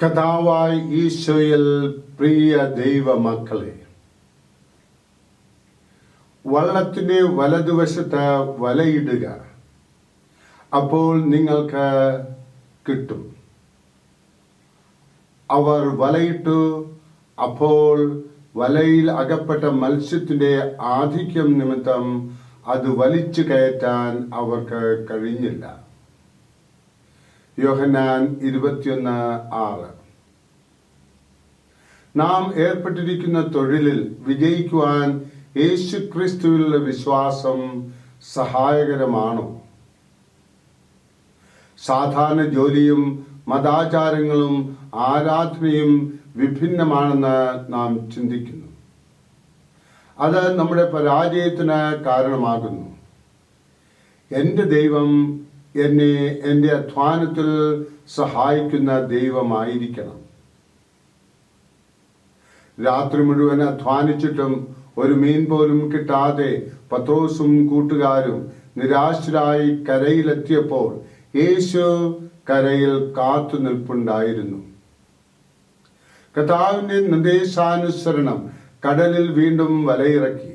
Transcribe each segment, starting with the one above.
കഥാവായി ഈശോയിൽ പ്രിയ ദൈവമക്കളെ വള്ളത്തിന്റെ വലതുവശത്ത് വലയിടുക അപ്പോൾ നിങ്ങൾക്ക് കിട്ടും. അവർ വലയിട്ടു അപ്പോൾ വലയിൽ അകപ്പെട്ട മത്സ്യത്തിന്റെ ആധിക്യം നിമിത്തം അത് വലിച്ചു കയറ്റാൻ അവർക്ക് കഴിഞ്ഞില്ല. യോഹന്നാൻ ഇരുപത്തിയൊന്ന് ആറ്. നാം ഏർപ്പെട്ടിരിക്കുന്ന തൊഴിലിൽ വിജയിക്കുവാൻ യേശു ക്രിസ്തുവിലുള്ള വിശ്വാസം സഹായകരമാണോ? സാധാരണ ജോലിയും മതാചാരങ്ങളും ആരാധനയും വിഭിന്നമാണെന്ന് നാം ചിന്തിക്കുന്നു. അത് നമ്മുടെ പരാജയത്തിന് കാരണമാകുന്നു. എന്റെ ദൈവം എന്നെ എന്റെ അധ്വാനത്തിൽ സഹായിക്കുന്ന ദൈവമായിരിക്കണം. രാത്രി മുഴുവൻ അധ്വാനിച്ചിട്ടും ഒരു മീൻ പോലും കിട്ടാതെ പത്രോസും കൂട്ടുകാരും നിരാശരായി കരയിലെത്തിയപ്പോൾ യേശു കരയിൽ കാത്തു നിൽപ്പുണ്ടായിരുന്നു. കഥാവിന്റെ നിർദ്ദേശാനുസരണം കടലിൽ വീണ്ടും വലയിറക്കി.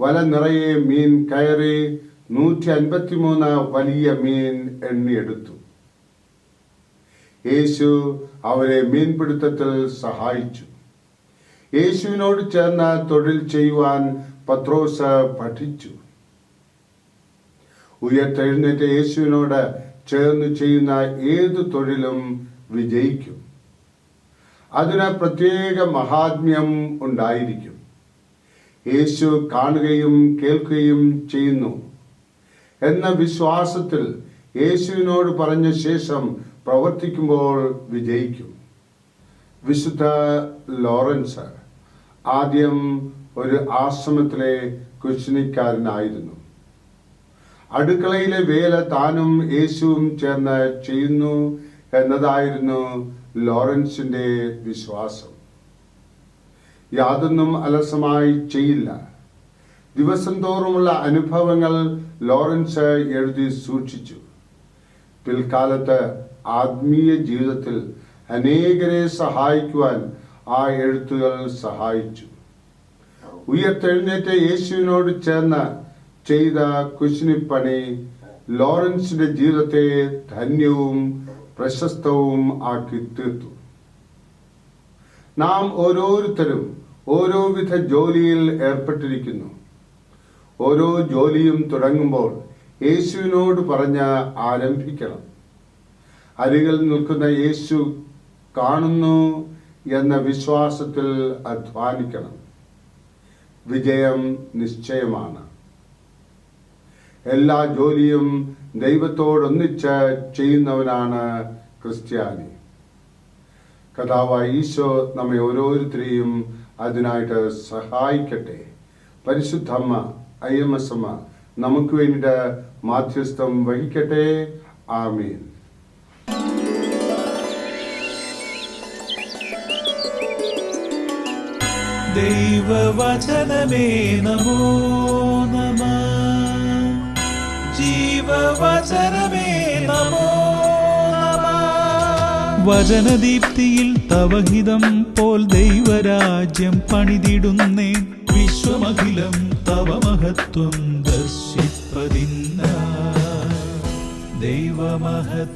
വല നിറയെ മീൻ കയറി നൂറ്റി അൻപത്തിമൂന്ന് വലിയ മീൻ എണ്ണിയെടുത്തു. യേശു അവരെ മീൻപിടുത്തത്തിൽ സഹായിച്ചു. യേശുവിനോട് ചേർന്ന് തൊഴിൽ ചെയ്യുവാൻ പത്രോസ് പഠിച്ചു. ഉയർത്തെഴുന്നേറ്റ യേശുവിനോട് ചേർന്ന് ചെയ്യുന്ന ഏത് തൊഴിലും വിജയിക്കും. അതിന് പ്രത്യേക മഹാത്മ്യം ഉണ്ടായിരിക്കും. യേശു കാണുകയും കേൾക്കുകയും ചെയ്യുന്നു. എന്ന വിശ്വാസത്തിൽ യേശുവിനോട് പറഞ്ഞ ശേഷം പ്രവർത്തിക്കുമ്പോൾ വിജയിക്കും. വിശുദ്ധ ലോറൻസ് ആദ്യം ഒരു ആശ്രമത്തിലെ കുശിനിക്കാരനായിരുന്നു അടുക്കളയിലെ വേല താനും യേശുവും ചേർന്ന് ചെയ്യുന്നു എന്നതായിരുന്നു ലോറൻസിന്റെ വിശ്വാസം. യാതൊന്നും അലസമായി ചെയ്യില്ല. ദിവസം തോറുമുള്ള അനുഭവങ്ങൾ ലോറൻസ് എഴുതി സൂക്ഷിച്ചു. പിൽക്കാലത്ത് ആത്മീയ ജീവിതത്തിൽ അനേകരെ സഹായിക്കുവാൻ ആ എഴുത്തുകൾ സഹായിച്ചു. ഉയർത്തെഴുന്നേറ്റ യേശുവിനോട് ചേർന്ന് ചെയ്ത കുശിനിപ്പണി ലോറൻസിന്റെ ജീവിതത്തെ ധന്യവും പ്രശസ്തവും ആക്കി തീർത്തു. നാം ഓരോരുത്തരും ഓരോ വിധ ജോലിയിൽ ഏർപ്പെട്ടിരിക്കുന്നു. ഓരോ ജോലിയും തുടങ്ങുമ്പോൾ യേശുവിനോട് പറഞ്ഞ് ആരംഭിക്കണം. അരികിൽ നിൽക്കുന്ന യേശു കാണുന്നു എന്ന വിശ്വാസത്തിൽ അധ്വാനിക്കണം. വിജയം നിശ്ചയമാണ്. എല്ലാ ജോലിയും ദൈവത്തോടൊന്നിച്ച് ചെയ്യുന്നവനാണ് ക്രിസ്ത്യാനി. കഥാവ ഈശോ നമ്മെ ഓരോരുത്തരെയും അതിനായിട്ട് സഹായിക്കട്ടെ. പരിശുദ്ധമ്മ ഐ എം എസ് അമ്മ നമുക്ക് വേണ്ടിയിട്ട് മാധ്യസ്ഥം വഹിക്കട്ടെ. ആമീൻ. ദൈവവചനമേ നമോ നമ. ജീവവചനമേ നമോ നമ. വചനദീപ്തിയിൽ തവഹിതം പോൽ ദൈവരാജ്യം പണിതിടുന്നേ. വിശ്വമഖിലം തവ മഹത്വം ദർശിപ്പതിന്ന ദൈവമഹത്വത്തിലേക്ക്.